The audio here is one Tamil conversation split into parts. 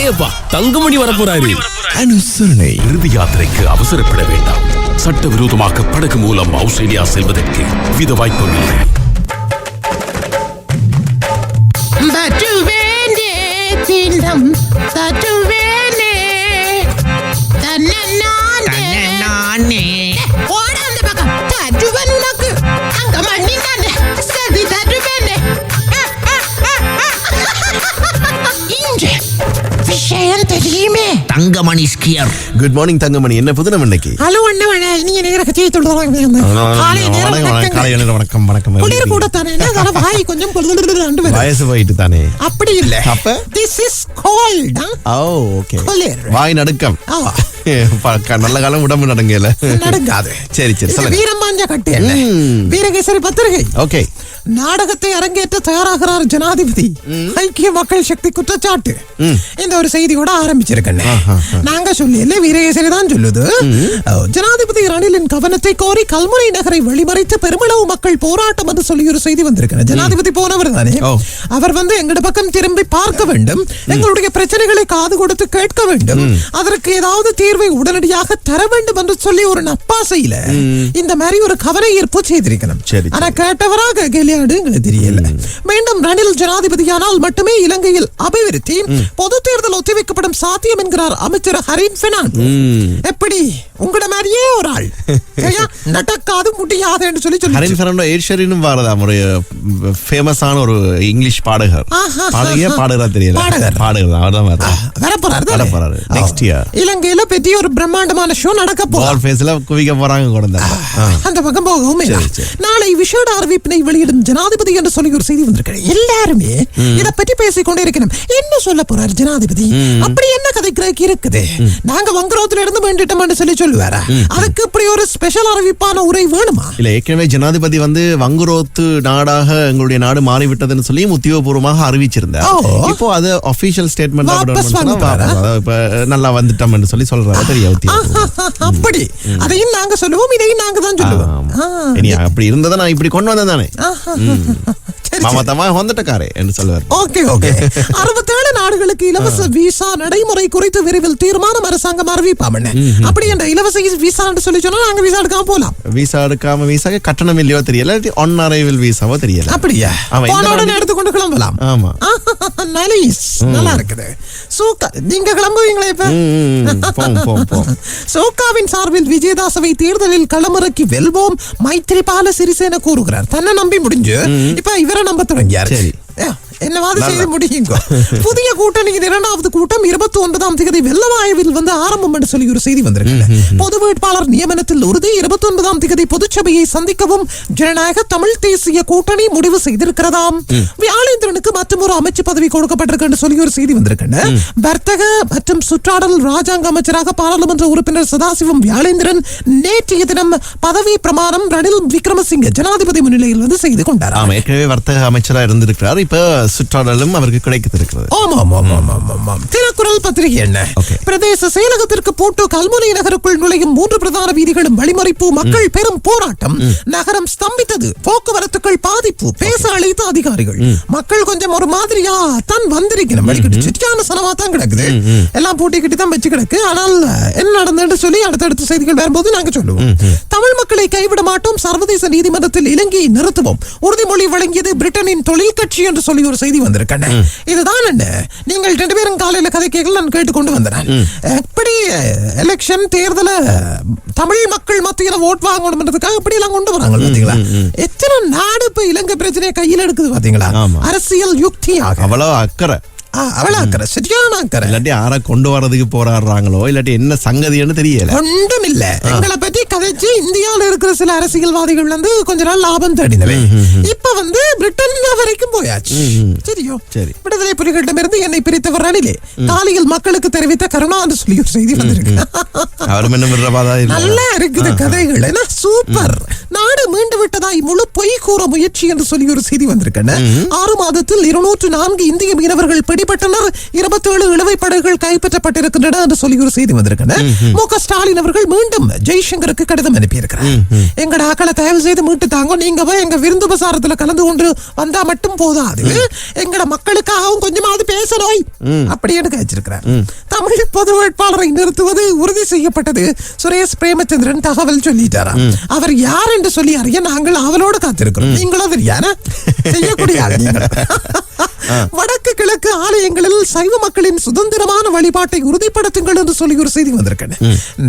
அடேப்பா தங்கமணி வரப்போறாரு. அனுசரணை. இறுதி யாத்திரைக்கு அவசரப்பட வேண்டாம். சட்டவிரோதமாக படகு மூலம் ஆஸ்திரேலியா செல்வதற்கு வித வாய்ப்புமில்லை இல்லை. தங்கமணி ஸ்கியர் குட் மார்னிங் தங்கமணி என்ன புதினம் இன்னைக்கு ஹலோ அண்ணா நீங்க நேர கட்சியை நேரம் வணக்கம், காலை வணக்கங்க. நேரம் வணக்கம் குளிர் கூட? தானே அதனால வாய் கொஞ்சம் கொழுதுண்டு வருது வயசு போயிட்டு தானே அப்படி இல்ல அப்ப? This is cold oh okay குளிர். வாய் நடுக்கம் நல்ல காலம் உடம்பு நடுங்கல நடுங்காது சரி சரி சொல்லுங்க வீரம்பாஞ்ச கட்டு. வீரகேசரி பத்திரிகை ஓகே நாடகத்தை அரங்கேற்ற தயாராகிறார் ஜனாதிபதி. ஐக்கிய மக்கள் சக்தி குற்றச்சாட்டு. இந்த ஒரு செய்தியோட ஆரம்பிச்சிருக்கேன் நாங்க சொல்லல வீரகேசரி தான் சொல்லுது. ஜனாதிபதி ரணிலின் கவனத்தை கோரி கல்முனை நகரை வெளிமறைத்து பெருமளவு மக்கள் போராட்டம் என்று சொல்லி ஒரு செய்தி வந்திருக்கிறது ஜனாதிபதி போனவர் தானே. அவர் வந்து எங்கட பக்கம் திரும்பி பார்க்க வேண்டும். எங்களுடைய பிரச்சனைகளை காது கொடுத்து கேட்க வேண்டும். அதற்கு ஏதாவது தீர்வை உடனடியாக தர வேண்டும் என்று சொல்லி ஒரு நப்பாசையில இந்த மாதிரி ஒரு கவன ஈர்ப்பு செய்திருக்கணும். ஆனா கேட்டவராக கேலியாடு எங்களுக்கு தெரியல மீண்டும் ரணில் ஜனாதிபதியானால் மட்டுமே இலங்கையில் அபிவிருத்தி பொது தேர்தல் ஒத்திவைக்கப்படும் சாத்தியம் என்கிறார் அமைச்சர் ஹரின் பெனான் எப்படி? உங்கள மாதிரியே ஒரு ஆள்? நடக்காது முடியாது என்று சொல்லி சொல்லி ஹரின் ஃபெர்னாண்டோ ஏஷரினும் வாரதாம் ஒரு ஃபேமஸான ஒரு இங்கிலீஷ் பாடகர். பாடகையா பாடகரா தெரியல. பாடகர். பாடகர் தான் அவர்தான் வரப்போறாரு? வரப்போறாரு. Next year. இலங்கையில பெரிய ஒரு பிரம்மாண்டமான ஷோ நடக்க போகுது. குவிக்க போறாங்க அந்த பக்கம் போகவும். நாளை விஷேட அறிவிப்பினை வெளியிடும் ஜனாதிபதி என்று சொல்லி ஒரு செய்தி வந்திருக்கிறது. எல்லாருமே இத பற்றி பேசிக் கொண்டே இருக்கணும். என்ன சொல்ல போறார் ஜனாதிபதி? அப்படி என்ன கதைக்கிறதுக்கு இருக்குது? நாங்க வங்குரோத்துல இருந்து வேண்டிட்டோம்னு சொல்லி சொல்லுவாரா? அதுக்கு இப்படி ஒரு ஸ்பெஷல் அறிவிப்பான உரை வேணுமா? இல்ல ஏற்கனவே ஜனாதிபதி வந்து வங்குரோத்து நாடாக எங்களுடைய நாடு மாறிவிட்டதுன்னு சொல்லி உத்தியோகபூர்வமாக அறிவிச்சிருந்தார். இப்போ அது அபிஷியல் ஸ்டேட்மெண்ட் நல்லா வந்துட்டோம் சொல்லி சொல்றாரு. தெரியும் உத்தியோகபூர்வம். அப்படி. அதையும் நாங்க சொல்லுவோம் இதையும் நாங்க தான் சொல்லுவோம். அப்படி இருந்ததை நான் இப்படி கொண்டு வந்தேன் தானே? மாமா சரி. தமா வந்துட்டக்காரே என்று சொல்லுவார் ஓகே ஓகே. அறுபத்தேழு நாடுகளுக்கு இலவச விசா நடைமுறை குறித்து விரைவில் தீர்மானம் அரசாங்கம் அறிவிப்பாம அப்படி என்ற இலவச விசான்னு சொல்லி சொன்னா நாங்க விசா எடுக்காம போலாம். விசா எடுக்காம விசா கட்டணம் இல்லையோ தெரியல ஒன் அரைவில் விசாவோ தெரியல. அப்படியா? எடுத்துக்கொண்டு கிளம்பலாம். ஆமா. நைஸ் நல்லா இருக்குது சூக்கா நீங்க கிளம்புவீங்களா இப்ப. சோகாவின் சார்பில் விஜயதாசவை தேர்தலில் களமிறக்கி வெல்வோம் மைத்ரிபால சிறிசேன கூறுகிறார் தன்னை நம்பி முடிஞ்சு இப்ப இவரை நம்ப தொடங்கியாரு சரி. என்னவாது செய்து முடியுங்க புதிய கூட்டணியின் இரண்டாவது கூட்டம் இருபத்தி ஒன்பதாம் தேதி வெள்ளவாயுவில் வந்து ஆரம்பம் என்று சொல்லி ஒரு செய்தி வந்திருக்கு பொது வேட்பாளர் நியமனத்தில் உறுதி இருபத்தி ஒன்பதாம் தேதி பொதுச்சபையை சந்திக்கவும் ஜனநாயக தமிழ் தேசிய கூட்டணி முடிவு செய்திருக்கிறதாம். வியாழேந்திரனுக்கு மற்றும் ஒரு அமைச்சு பதவி கொடுக்கப்பட்டிருக்கு என்று சொல்லி ஒரு செய்தி வந்திருக்கு வர்த்தக மற்றும் சுற்றாடல் ராஜாங்க அமைச்சராக பாராளுமன்ற உறுப்பினர் சதாசிவம் வியாழேந்திரன் நேற்றைய தினம் பதவி பிரமாணம் ரணில் விக்ரமசிங்க ஜனாதிபதி முன்னிலையில் வந்து செய்து கொண்டார். ஏற்கனவே வர்த்தக அமைச்சரா இருந்திருக்கிறார். இப்ப சுற்றாடலும் அவருக்கு கிடைத்திருக்கிறது ஆமா ஆமா ஆமா ஆமா ஆமா, ஆமாம் தினக்குரல் பத்திரிகை என்ன. பிரதேச செயலகத்திற்கு பூட்டு கல்முனை நகருக்குள் நுழையும் மூன்று பிரதான வீதிகளும் வழிமறிப்பு மக்கள் பெரும் போராட்டம். நகரம் ஸ்தம்பித்தது. போக்குவரத்துகள் பாதிப்பு. பேச அழைத்த அதிகாரிகள். மக்கள் கொஞ்சம் ஒரு மாதிரியா தான் வந்திருக்கணும் வழிகிட்டு சுற்றியான சனமா தான் கிடக்குது. எல்லாம் பூட்டிக்கிட்டு தான் வச்சு கிடக்கு. ஆனால் என்ன நடந்ததுன்னு சொல்லி அடுத்தடுத்த செய்திகள் வரும்போது நாங்க சொல்லுவோம். தமிழ் மக்களை கைவிட மாட்டோம். சர்வதேச நீதிமன்றத்தில் இலங்கையை நிறுத்துவோம். உறுதிமொழி வழங்கியது பிரிட்டனின் தொழில் கட்சி என்று சொல்லி ஒரு செய்தி வந்திருக்கேன். இதுதான் என்ன நீங்கள் ரெண்டு பேரும் காலையில கதை கேட்கல நான் கேட்டுக்கொண்டு வந்தேன். எப்படி எலெக்ஷன் தேர்தல தமிழ் மக்கள் மத்தியில ஓட் வாங்கணும்ன்றதுக்காக இப்படி எல்லாம் கொண்டு வராங்க பாத்தீங்களா? எத்தனை நாடு இப்ப இலங்கை பிரச்சனையை கையில் எடுக்குது பாத்தீங்களா. அரசியல் யுக்தியாக. அவ்வளவு அக்கறை. அக்கறை சரியான அக்கறை இல்லாட்டி யாரை கொண்டு வர்றதுக்கு போராடுறாங்களோ இல்லாட்டி என்ன சங்கதின்னு தெரியல. ஒன்றும் இல்ல எங்களை பத்தி கதைச்சு இந்தியாவுல இருக்கிற சில அரசியல்வாதிகள் வந்து கொஞ்ச நாள் லாபம் தேடினவை இப்ப வந்து பிரிட்டன் வரைக்கும் போயாச்சு. சரியோ? சரி. விடுதலை புலிகளிடமிருந்து என்னை பிரித்தவர் ரணிலே காலையில் மக்களுக்கு தெரிவித்த கருணா என்று சொல்லி ஒரு செய்தி வந்திருக்கு. நல்லா இருக்குது கதைகள். சூப்பர். மீண்டு விட்டதாய் முழு பொய் கூற முயற்சி என்று சொல்லி ஒரு செய்தி வந்திருக்கேன் ஆறு மாதத்தில் இருநூற்று நான்கு இந்திய மீனவர்கள் பிடிபட்டனர். இருபத்தேழு இழுவை படகுகள் கைப்பற்றப்பட்டிருக்கின்றன என்று சொல்லி ஒரு செய்தி வந்திருக்கேன் மு க ஸ்டாலின் அவர்கள் மீண்டும் ஜெய்சங்கருக்கு கடிதம் அனுப்பியிருக்கிறார். எங்கட ஆக்களை தயவு செய்து மீட்டு தாங்க நீங்க எங்க விருந்து பிரசாரத்துல கலந்து கொண்டு வந்தா மட்டும் போதாது. எங்கட மக்களுக்காகவும் கொஞ்சமாவது பேசணும். அப்படின்னு கழிச்சிருக்கிறார் தமிழ் பொது வேட்பாளரை நிறுத்துவது உறுதி செய்யப்பட்டது. சுரேஷ் பிரேமச்சந்திரன் தகவல் சொல்லிட்டாராம் அவர் யார் என்று சொல்லி அறிய நாங்கள் அவளோடு காத்திருக்கிறோம். நீங்களும் செய்யக்கூடிய. வடக்கு கிழக்கு ஆலயங்களில் சைவ மக்களின் சுதந்திரமான வழிபாட்டை உறுதிப்படுத்துங்கள் என்று சொல்லி ஒரு செய்தி வந்திருக்கேன்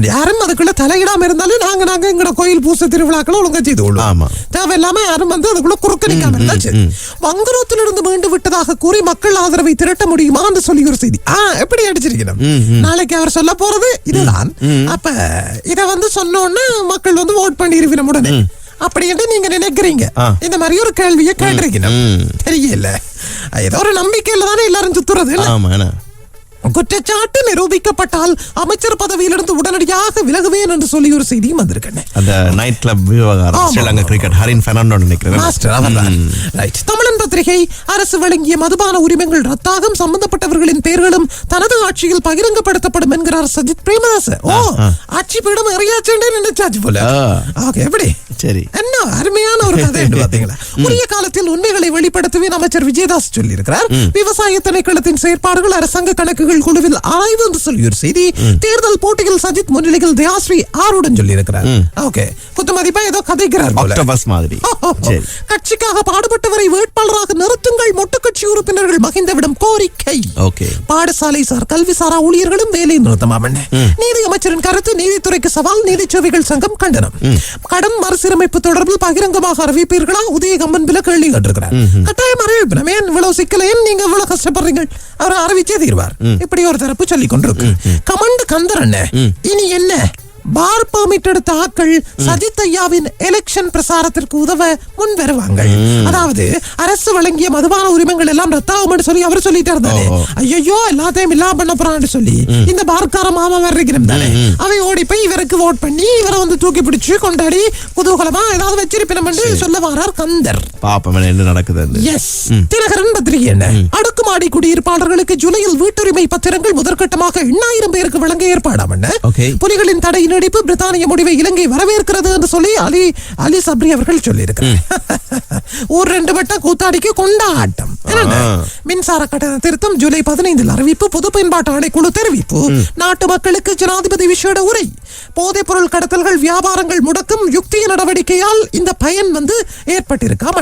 யாரும் அதுக்குள்ள தலையிடாம இருந்தாலும் நாங்க நாங்க எங்களோட கோயில் பூசை திருவிழாக்களை ஒழுங்கா செய்து கொள்வோம். தேவையில்லாம யாரும் வந்து அதுக்குள்ள குறுக்க நிக்காம இருந்தா சரி. வங்குரோத்திலிருந்து மீண்டு விட்டதாக கூறி மக்கள் ஆதரவை திரட்ட முடியுமா என்று சொல்லி ஒரு செய்தி. ஆ எப்படி அடிச்சிருக்கணும் நாளைக்கு அவர் சொல்ல போறது இதுதான். அப்ப இத வந்து சொன்னோன்னா மக்கள் வந்து ஓட் பண்ணிருவினம் உடனே. அப்படி என்று நீங்க நினைக்கிறீங்க. இந்த மாதிரி ஒரு கேள்வியை கேட்டிருக்கணும் தெரியல. ஏதோ ஒரு நம்பிக்கையில தானே எல்லாரும் சுத்துறது குற்றச்சாட்டு நிரூபிக்கப்பட்டால் அமைச்சர் பதவியிலிருந்து உடனடியாக விலகுவேன் என்று சொல்லி ஒரு செய்தியும் வந்திருக்கேன் அந்த நைட் கிளப் விவகாரம். ஸ்ரீலங்கா கிரிக்கெட் ஹரின் பெர்னாண்டோ நினைக்கிறேன். மாஸ்டர் அவர்தான் ரைட் தமிழன் பத்திரிகை அரசு வழங்கிய மதுபான உரிமங்கள் ரத்தாகும் சம்பந்தப்பட்டவர்களின் பெயர்களும் தனது ஆட்சியில் பகிரங்கப்படுத்தப்படும் என்கிறார் சஜித் பிரேமதாஸ். ஓ ஆட்சி பீடம் எறியாச்சுன்னு நினைச்சாச்சு போல. ஓகே எப்படி? சரி. என்ன அருமையான ஒரு கதை பாத்தீங்களா உரிய காலத்தில் உண்மைகளை வெளிப்படுத்துவேன் அமைச்சர் விஜயதாஸ் சொல்லியிருக்கிறார். விவசாய திணைக்களத்தின் செயற்பாடுகள் அரசாங்க கணக்குகள் குழுவில் ஆய்வு என்று சொல்லி ஒரு செய்தி தேர்தல் போட்டியில் சஜித் முன்னிலையில் தயாஸ்ரீ ஆருடன் சொல்லியிருக்கிறார். ஓகே குத்து மதிப்பா ஏதோ கதைக்கிறார் மாதிரி. கட்சிக்காக பாடுபட்டவரை வேட்பாளராக நிறுத்துங்கள். மொட்டு கட்சி உறுப்பினர்கள் மகிந்தவிடம் கோரிக்கை. பாடசாலை சார் கல்வி சாரா ஊழியர்களும் வேலை நிறுத்தமாம் என்ன நீதி அமைச்சரின் கருத்து நீதித்துறைக்கு சவால் நீதிச்சேவைகள் சங்கம் கண்டனம். கடன் மறுசீரமைப்பு தொடர்பில் பகிரங்கமாக அறிவிப்பீர்களா? உதயகம்மன் பில கேள்வி கேட்டிருக்கிறார். கட்டாயம் அறிவிப்பினமே. இவ்வளவு சிக்கல ஏன் நீங்க இவ்வளவு கஷ்டப்படுறீங்க அவர் அறிவிச்சே தீர்வார். இப்படி ஒரு தரப்பு சொல்லிக் கொண்டிருக்கு கமண்டு கந்தர் அண்ணே. இனி என்ன? பார் பெர்மிட் எடுத்த ஆட்கள் சஜித் ஐயாவின் எலெக்ஷன் பிரசாரத்திற்கு உதவ முன் வருவாங்க அதாவது அரசு வழங்கிய மதுபான உரிமங்கள் எல்லாம் ரத்தாகும் சொல்லி அவர் சொல்லிட்டாரு தானே ஐயோ எல்லாத்தையும் இல்லாம பண்ண போறான்னு சொல்லி இந்த பார்க்கார மாமா வர்றீங்க தானே. அவை ஓடி போய் இவருக்கு ஓட் பண்ணி இவரை வந்து தூக்கி பிடிச்சு கொண்டாடி குதூகலமா ஏதாவது வச்சிருப்பினம் சொல்ல வரார் கந்தர். பாப்போம் என்ன நடக்குது எஸ் தினகரன் பத்திரிகை என்ன? அடுக்குமாடி குடியிருப்பாளர்களுக்கு ஜூலையில் வீட்டுரிமை பத்திரங்கள் முதற்கட்டமாக எண்ணாயிரம் பேருக்கு வழங்க ஏற்பாடாம். புலிகளின் தடை நீடிப்பு பிரித்தானிய முடிவை இலங்கை வரவேற்கிறது என்று சொல்லி அலி அலி சப்ரி அவர்கள் சொல்லியிருக்கிறார். ஒரு ரெண்டு வட்டம் கூத்தாடிக்கு கொண்டாட்டம்? மின்சார கட்டண திருத்தம் ஜூலை பதினைந்தில் அறிவிப்பு பொது பயன்பாட்டு ஆணைக்குழு தெரிவிப்பு. நாட்டு மக்களுக்கு ஜனாதிபதி விசேட உரை. போதைப் பொருள் கடத்தல்கள் வியாபாரங்கள் முடக்கும் யுக்திய நடவடிக்கையால் இந்த பயன் வந்து ஏற்பட்டிருக்காம்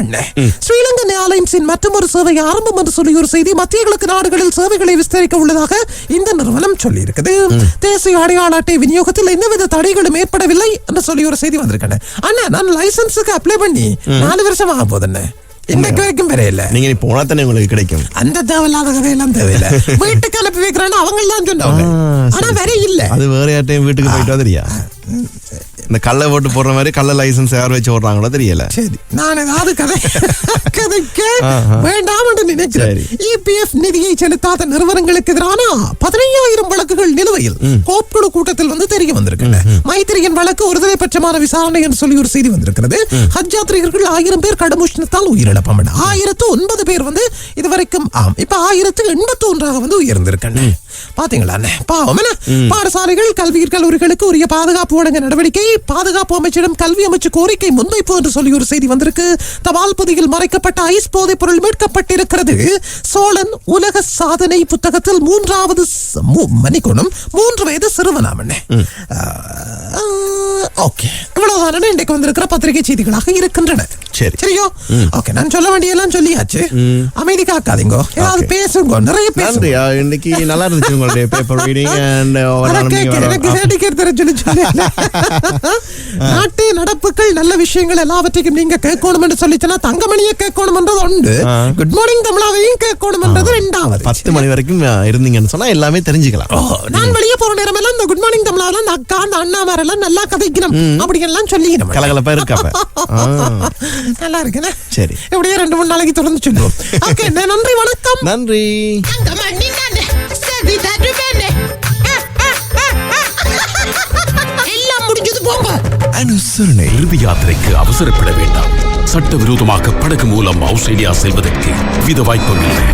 ஸ்ரீலங்கன் ஏர்லைன்ஸின் மற்றொரு சேவை ஆரம்பம் என்று சொல்லி ஒரு செய்தி மத்திய கிழக்கு நாடுகளில் சேவைகளை விஸ்தரிக்க உள்ளதாக இந்த நிறுவனம் சொல்லியிருக்குது. தேசிய அடையாள அட்டை விநியோகத்தில் எந்தவித தடைகளும் ஏற்படவில்லை என்று சொல்லி ஒரு செய்தி வந்திருக்கேன் அண்ணா நான் லைசன்ஸுக்கு அப்ளை பண்ணி நாலு வருஷம் ஆக போதுன்னு. இன்னைக்கு வரைக்கும் பெரிய நீங்க நீ போனா தானே உங்களுக்கு கிடைக்கும். அந்த தேவையில்லாத கதையெல்லாம் தேவையில்ல. வீட்டுக்கு அனுப்பி வைக்கிறேன்னு அவங்க எல்லாம் சொன்னாங்க ஆனா. வேற இல்ல. அது வேற யார்ட்டையும் வீட்டுக்கு போயிட்டு வந்துறியா இந்த கள்ள ஓட்டு போடுற மாதிரி கள்ள லைசன்ஸ் யார் வச்சு ஓடுறாங்களோ தெரியல. சரி நான் ஏதாவது கதை கதைக்க. வேண்டாம் என்று நினைக்கிறேன். இபிஎஃப் நிதியை செலுத்தாத நிறுவனங்களுக்கு எதிரான பதினையாயிரம் வழக்குகள் நிலுவையில் கோப்புக்குழு கூட்டத்தில் வந்து தெரிய வந்திருக்கின்றன மைத்திரியின் வழக்கு ஒருதலை பட்சமான விசாரணை என்று சொல்லி ஒரு செய்தி வந்திருக்கிறது. ஹஜ் யாத்ரீகர்கள் ஆயிரம் பேர் கடும் உஷ்ணத்தால் உயிரிழப்பம் ஆயிரத்து ஒன்பது பேர் வந்து இதுவரைக்கும் ஆம் இப்ப ஆயிரத்து எண்பத்தி ஒன்றாக வந்து உயர்ந்திருக்கின்றன பாத்தீங்களா? பாவம் பாடசாலைகள் கல்வி கல்லூரிகளுக்கு உரிய பாதுகாப்பு வழங்க நடவடிக்கை. பாதுகாப்பு அமைச்சிடம் கல்வி அமைச்சு கோரிக்கை முன்வைப்பு என்று சொல்லி ஒரு செய்தி வந்திருக்கு. தபால் பொதியில் மறைக்கப்பட்ட ஐஸ் போதைப் பொருள் மீட்கப்பட்டிருக்கிறது. சோழன் உலக சாதனை புத்தகத்தில் மூன்றாவது ச- மூ- மன்னிக்கணும் மூன்று வயது சிறுவனாமண்ணே ஓகே. இவ்வளவுதானே இன்றைக்கு வந்திருக்கிற பத்திரிகை செய்திகளாக இருக்கின்றன. சரி. சரியோ? ஓகே நான் சொல்ல வேண்டியெல்லாம் சொல்லியாச்சு. அமைதி காக்காதீங்க. ஏதாவது. பேசுங்க நிறைய பேசுங்க. இன்னைக்கு நல்லா இருந்துச்சு உங்களுடைய பேப்பர் ரீடிங் அண்ட். எனக்கு வேடிக்கை தர சொல்லி. நாட்டு நடப்புகள் நல்ல விஷயங்கள் எல்லாவற்றையும் நீங்க கேட்கணும் என்று சொல்லிச்சுன்னா தங்கமணியை கேட்கணும்ன்றது உண்டு. குட் மார்னிங் தமிழாவையும் கேட்கணும்ன்றது ரெண்டாவது. பத்து மணி வரைக்கும் இருந்தீங்கன்னு சொன்னா எல்லாமே தெரிஞ்சுக்கலாம். நான் வெளியே போற நேரம் எல்லாம் இந்த குட் மார்னிங் தமிழால அந்த அக்கா அந்த அண்ணா எல்லாம் நல்லா கதைக்கணும். அப்படி எல்லாம் சொல்லிக்கணும். கலகலப்பா இருக்காப்ப ஆ, நல்லா இருக்குண்ணே சரி. இப்படியே ரெண்டு மூணு நாளைக்கு தொடர்ந்து சொல்லுவோம். ஓகே நன்றி வணக்கம். நன்றி. நானு எல்லாம் முடிஞ்சது போங்க. அனுசரணை இறுதி யாத்திரைக்கு அவசரப்பட வேண்டாம். சட்டவிரோதமாக படகு மூலம் ஆஸ்திரேலியா செல்வதற்கு வித வாய்ப்பும் இல்லை.